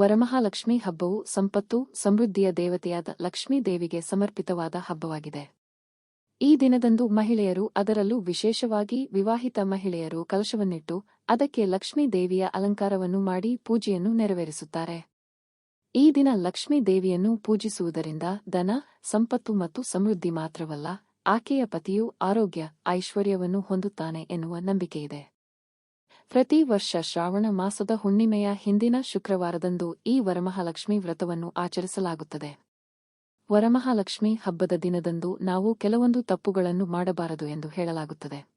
ವರಮಹಾಲಕ್ಷ್ಮಿ ಹಬ್ಬವು ಸಂಪತ್ತು, ಸಮೃದ್ಧಿಯ ದೇವತೆಯಾದ ಲಕ್ಷ್ಮೀ ದೇವಿಗೆ ಸಮರ್ಪಿತವಾದ ಹಬ್ಬವಾಗಿದೆ. ಈ ದಿನದಂದು ಮಹಿಳೆಯರು ಅದರಲ್ಲೂ ವಿಶೇಷವಾಗಿ ವಿವಾಹಿತ ಮಹಿಳೆಯರು ಕಲಶವನ್ನಿಟ್ಟು ಅದಕ್ಕೆ ಲಕ್ಷ್ಮೀ ದೇವಿಯ ಅಲಂಕಾರವನ್ನು ಮಾಡಿ ಪೂಜೆಯನ್ನು ನೆರವೇರಿಸುತ್ತಾರೆ. ಈ ದಿನ ಲಕ್ಷ್ಮೀ ದೇವಿಯನ್ನು ಪೂಜಿಸುವುದರಿಂದ ಧನ, ಸಂಪತ್ತು ಮತ್ತು ಸಮೃದ್ಧಿ ಮಾತ್ರವಲ್ಲ, ಆಕೆಯ ಪತಿಯು ಆರೋಗ್ಯ, ಐಶ್ವರ್ಯವನ್ನು ಹೊಂದುತ್ತಾನೆ ಎನ್ನುವ ನಂಬಿಕೆಯಿದೆ. ಪ್ರತಿ ವರ್ಷ ಶ್ರಾವಣ ಮಾಸದ ಹುಣ್ಣಿಮೆಯ ಹಿಂದಿನ ಶುಕ್ರವಾರದಂದು ಈ ವರಮಹಾಲಕ್ಷ್ಮಿ ವ್ರತವನ್ನು ಆಚರಿಸಲಾಗುತ್ತದೆ. ವರಮಹಾಲಕ್ಷ್ಮಿ ಹಬ್ಬದ ದಿನದಂದು ನಾವು ಕೆಲವೊಂದು ತಪ್ಪುಗಳನ್ನು ಮಾಡಬಾರದು ಎಂದು ಹೇಳಲಾಗುತ್ತದೆ.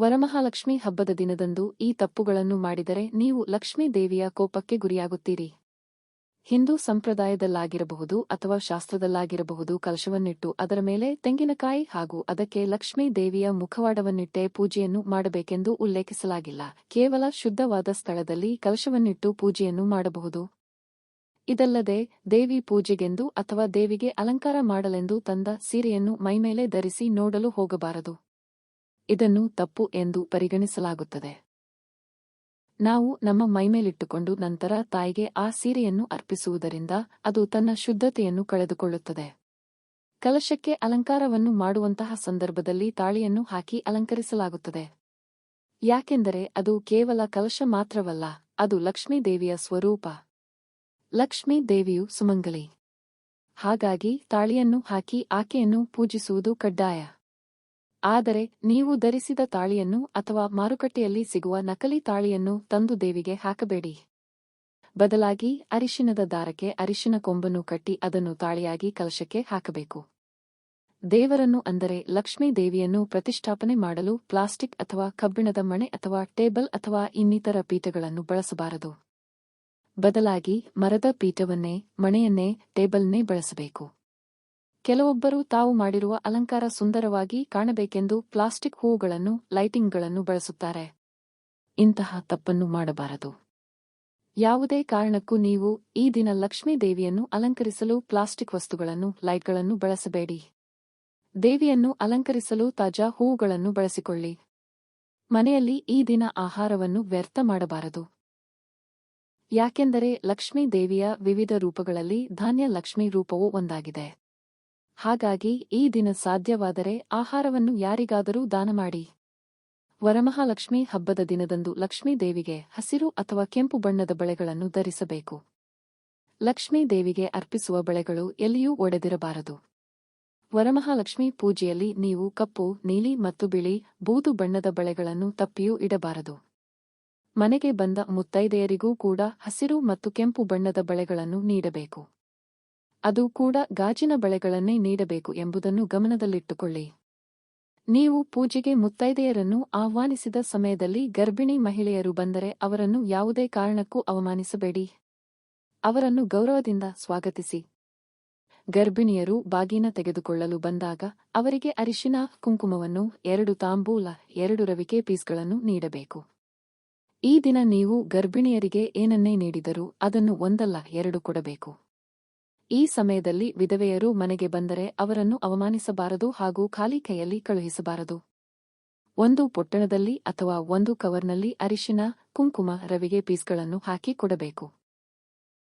ವರಮಹಾಲಕ್ಷ್ಮಿ ಹಬ್ಬದ ದಿನದಂದು ಈ ತಪ್ಪುಗಳನ್ನು ಮಾಡಿದರೆ ನೀವು ಲಕ್ಷ್ಮೀ ದೇವಿಯ ಕೋಪಕ್ಕೆ ಗುರಿಯಾಗುತ್ತೀರಿ. ಹಿಂದೂ ಸಂಪ್ರದಾಯದಲ್ಲಾಗಿರಬಹುದು ಅಥವಾ ಶಾಸ್ತ್ರದಲ್ಲಾಗಿರಬಹುದು ಕಲಶವನ್ನಿಟ್ಟು ಅದರ ಮೇಲೆ ತೆಂಗಿನಕಾಯಿ ಹಾಗೂ ಅದಕ್ಕೆ ಲಕ್ಷ್ಮೀ ದೇವಿಯ ಮುಖವಾಡವನ್ನಿಟ್ಟೆ ಪೂಜೆಯನ್ನು ಮಾಡಬೇಕೆಂದು ಉಲ್ಲೇಖಿಸಲಾಗಿಲ್ಲ. ಕೇವಲ ಶುದ್ಧವಾದ ಸ್ಥಳದಲ್ಲಿ ಕಲಶವನ್ನಿಟ್ಟು ಪೂಜೆಯನ್ನು ಮಾಡಬಹುದು. ಇದಲ್ಲದೆ ದೇವಿ ಪೂಜೆಗೆಂದು ಅಥವಾ ದೇವಿಗೆ ಅಲಂಕಾರ ಮಾಡಲೆಂದು ತಂದ ಸೀರೆಯನ್ನು ಮೈಮೇಲೆ ಧರಿಸಿ ನೋಡಲು ಹೋಗಬಾರದು. ಇದನ್ನು ತಪ್ಪು ಎಂದು ಪರಿಗಣಿಸಲಾಗುತ್ತದೆ. ನಾವು ನಮ್ಮ ಮೈಮೇಲಿಟ್ಟುಕೊಂಡು ನಂತರ ತಾಯಿಗೆ ಆ ಸೀರೆಯನ್ನು ಅರ್ಪಿಸುವುದರಿಂದ ಅದು ತನ್ನ ಶುದ್ಧತೆಯನ್ನು ಕಳೆದುಕೊಳ್ಳುತ್ತದೆ. ಕಲಶಕ್ಕೆ ಅಲಂಕಾರವನ್ನು ಮಾಡುವಂತಹ ಸಂದರ್ಭದಲ್ಲಿ ತಾಳಿಯನ್ನು ಹಾಕಿ ಅಲಂಕರಿಸಲಾಗುತ್ತದೆ. ಯಾಕೆಂದರೆ ಅದು ಕೇವಲ ಕಲಶ ಮಾತ್ರವಲ್ಲ, ಅದು ಲಕ್ಷ್ಮೀ ದೇವಿಯ ಸ್ವರೂಪ. ಲಕ್ಷ್ಮೀ ದೇವಿಯು ಸುಮಂಗಲಿ. ಹಾಗಾಗಿ ತಾಳಿಯನ್ನು ಹಾಕಿ ಆಕೆಯನ್ನು ಪೂಜಿಸುವುದು ಕಡ್ಡಾಯ. ಆದರೆ ನೀವು ಧರಿಸಿದ ತಾಳಿಯನ್ನು ಅಥವಾ ಮಾರುಕಟ್ಟೆಯಲ್ಲಿ ಸಿಗುವ ನಕಲಿ ತಾಳಿಯನ್ನು ತಂದು ದೇವಿಗೆ ಹಾಕಬೇಡಿ. ಬದಲಾಗಿ ಅರಿಶಿನದ ದಾರಕ್ಕೆ ಅರಿಶಿನ ಕೊಂಬನ್ನು ಕಟ್ಟಿ ಅದನ್ನು ತಾಳಿಯಾಗಿ ಕಲಶಕ್ಕೆ ಹಾಕಬೇಕು. ದೇವರನ್ನು ಅಂದರೆ ಲಕ್ಷ್ಮೀ ದೇವಿಯನ್ನು ಪ್ರತಿಷ್ಠಾಪನೆ ಮಾಡಲು ಪ್ಲಾಸ್ಟಿಕ್ ಅಥವಾ ಕಬ್ಬಿಣದ ಮಣೆ ಅಥವಾ ಟೇಬಲ್ ಅಥವಾ ಇನ್ನಿತರ ಪೀಠಗಳನ್ನು ಬಳಸಬಾರದು. ಬದಲಾಗಿ ಮರದ ಪೀಠವನ್ನೇ, ಮಣೆಯನ್ನೇ, ಟೇಬಲ್ನೇ ಬಳಸಬೇಕು. ಕೆಲವೊಬ್ಬರು ತಾವು ಮಾಡಿರುವ ಅಲಂಕಾರ ಸುಂದರವಾಗಿ ಕಾಣಬೇಕೆಂದು ಪ್ಲಾಸ್ಟಿಕ್ ಹೂವುಗಳನ್ನು ಲೈಟಿಂಗ್ಗಳನ್ನು ಬಳಸುತ್ತಾರೆ. ಇಂತಹ ತಪ್ಪನ್ನು ಮಾಡಬಾರದು. ಯಾವುದೇ ಕಾರಣಕ್ಕೂ ನೀವು ಈ ದಿನ ಲಕ್ಷ್ಮೀ ದೇವಿಯನ್ನು ಅಲಂಕರಿಸಲು ಪ್ಲಾಸ್ಟಿಕ್ ವಸ್ತುಗಳನ್ನು, ಲೈಟ್ಗಳನ್ನು ಬಳಸಬೇಡಿ. ದೇವಿಯನ್ನು ಅಲಂಕರಿಸಲು ತಾಜಾ ಹೂವುಗಳನ್ನು ಬಳಸಿಕೊಳ್ಳಿ. ಮನೆಯಲ್ಲಿ ಈ ದಿನ ಆಹಾರವನ್ನು ವ್ಯರ್ಥ ಮಾಡಬಾರದು. ಯಾಕೆಂದರೆ ಲಕ್ಷ್ಮೀ ದೇವಿಯ ವಿವಿಧ ರೂಪಗಳಲ್ಲಿ ಧಾನ್ಯ ಲಕ್ಷ್ಮೀ ರೂಪವೂ ಒಂದಾಗಿದೆ. ಹಾಗಾಗಿ ಈ ದಿನ ಸಾಧ್ಯವಾದರೆ ಆಹಾರವನ್ನು ಯಾರಿಗಾದರೂ ದಾನ ಮಾಡಿ ವರಮಹಾಲಕ್ಷ್ಮಿ ಹಬ್ಬದ ದಿನದಂದು ಲಕ್ಷ್ಮೀ ದೇವಿಗೆ ಹಸಿರು ಅಥವಾ ಕೆಂಪು ಬಣ್ಣದ ಬಳೆಗಳನ್ನು ಧರಿಸಬೇಕು. ಲಕ್ಷ್ಮೀ ದೇವಿಗೆ ಅರ್ಪಿಸುವ ಬಳೆಗಳು ಎಲ್ಲಿಯೂ ಒಡೆದಿರಬಾರದು. ವರಮಹಾಲಕ್ಷ್ಮಿ ಪೂಜೆಯಲ್ಲಿ ನೀವು ಕಪ್ಪು, ನೀಲಿ ಮತ್ತು ಬಿಳಿ, ಬೂದು ಬಣ್ಣದ ಬಳೆಗಳನ್ನು ತಪ್ಪಿಯೂ ಇಡಬಾರದು. ಮನೆಗೆ ಬಂದ ಮುತ್ತೈದೆಯರಿಗೂ ಕೂಡ ಹಸಿರು ಮತ್ತು ಕೆಂಪು ಬಣ್ಣದ ಬಳೆಗಳನ್ನು ನೀಡಬೇಕು. ಅದು ಕೂಡ ಗಾಜಿನ ಬಳೆಗಳನ್ನೇ ನೀಡಬೇಕು ಎಂಬುದನ್ನು ಗಮನದಲ್ಲಿಟ್ಟುಕೊಳ್ಳಿ. ನೀವು ಪೂಜೆಗೆ ಮುತ್ತೈದೆಯರನ್ನು ಆಹ್ವಾನಿಸಿದ ಸಮಯದಲ್ಲಿ ಗರ್ಭಿಣಿ ಮಹಿಳೆಯರು ಬಂದರೆ ಅವರನ್ನು ಯಾವುದೇ ಕಾರಣಕ್ಕೂ ಅವಮಾನಿಸಬೇಡಿ. ಅವರನ್ನು ಗೌರವದಿಂದ ಸ್ವಾಗತಿಸಿ. ಗರ್ಭಿಣಿಯರು ಬಾಗಿನ ತೆಗೆದುಕೊಳ್ಳಲು ಬಂದಾಗ ಅವರಿಗೆ ಅರಿಶಿನ, ಕುಂಕುಮವನ್ನು, ಎರಡು ತಾಂಬೂಲ, ಎರಡು ರವಿಕೆ ಪೀಸ್ಗಳನ್ನು ನೀಡಬೇಕು. ಈ ದಿನ ನೀವು ಗರ್ಭಿಣಿಯರಿಗೆ ಏನನ್ನೇ ನೀಡಿದರೂ ಅದನ್ನು ಒಂದಲ್ಲ, ಎರಡು ಕೊಡಬೇಕು. ಈ ಸಮಯದಲ್ಲಿ ವಿಧವೆಯರು ಮನೆಗೆ ಬಂದರೆ ಅವರನ್ನು ಅವಮಾನಿಸಬಾರದು ಹಾಗೂ ಖಾಲಿ ಕೈಯಲ್ಲಿ ಕಳುಹಿಸಬಾರದು. ಒಂದು ಪೊಟ್ಟಣದಲ್ಲಿ ಅಥವಾ ಒಂದು ಕವರ್ನಲ್ಲಿ ಅರಿಶಿನ, ಕುಂಕುಮ, ರವಿಗೆ ಪೀಸ್ಗಳನ್ನು ಹಾಕಿ ಕೊಡಬೇಕು.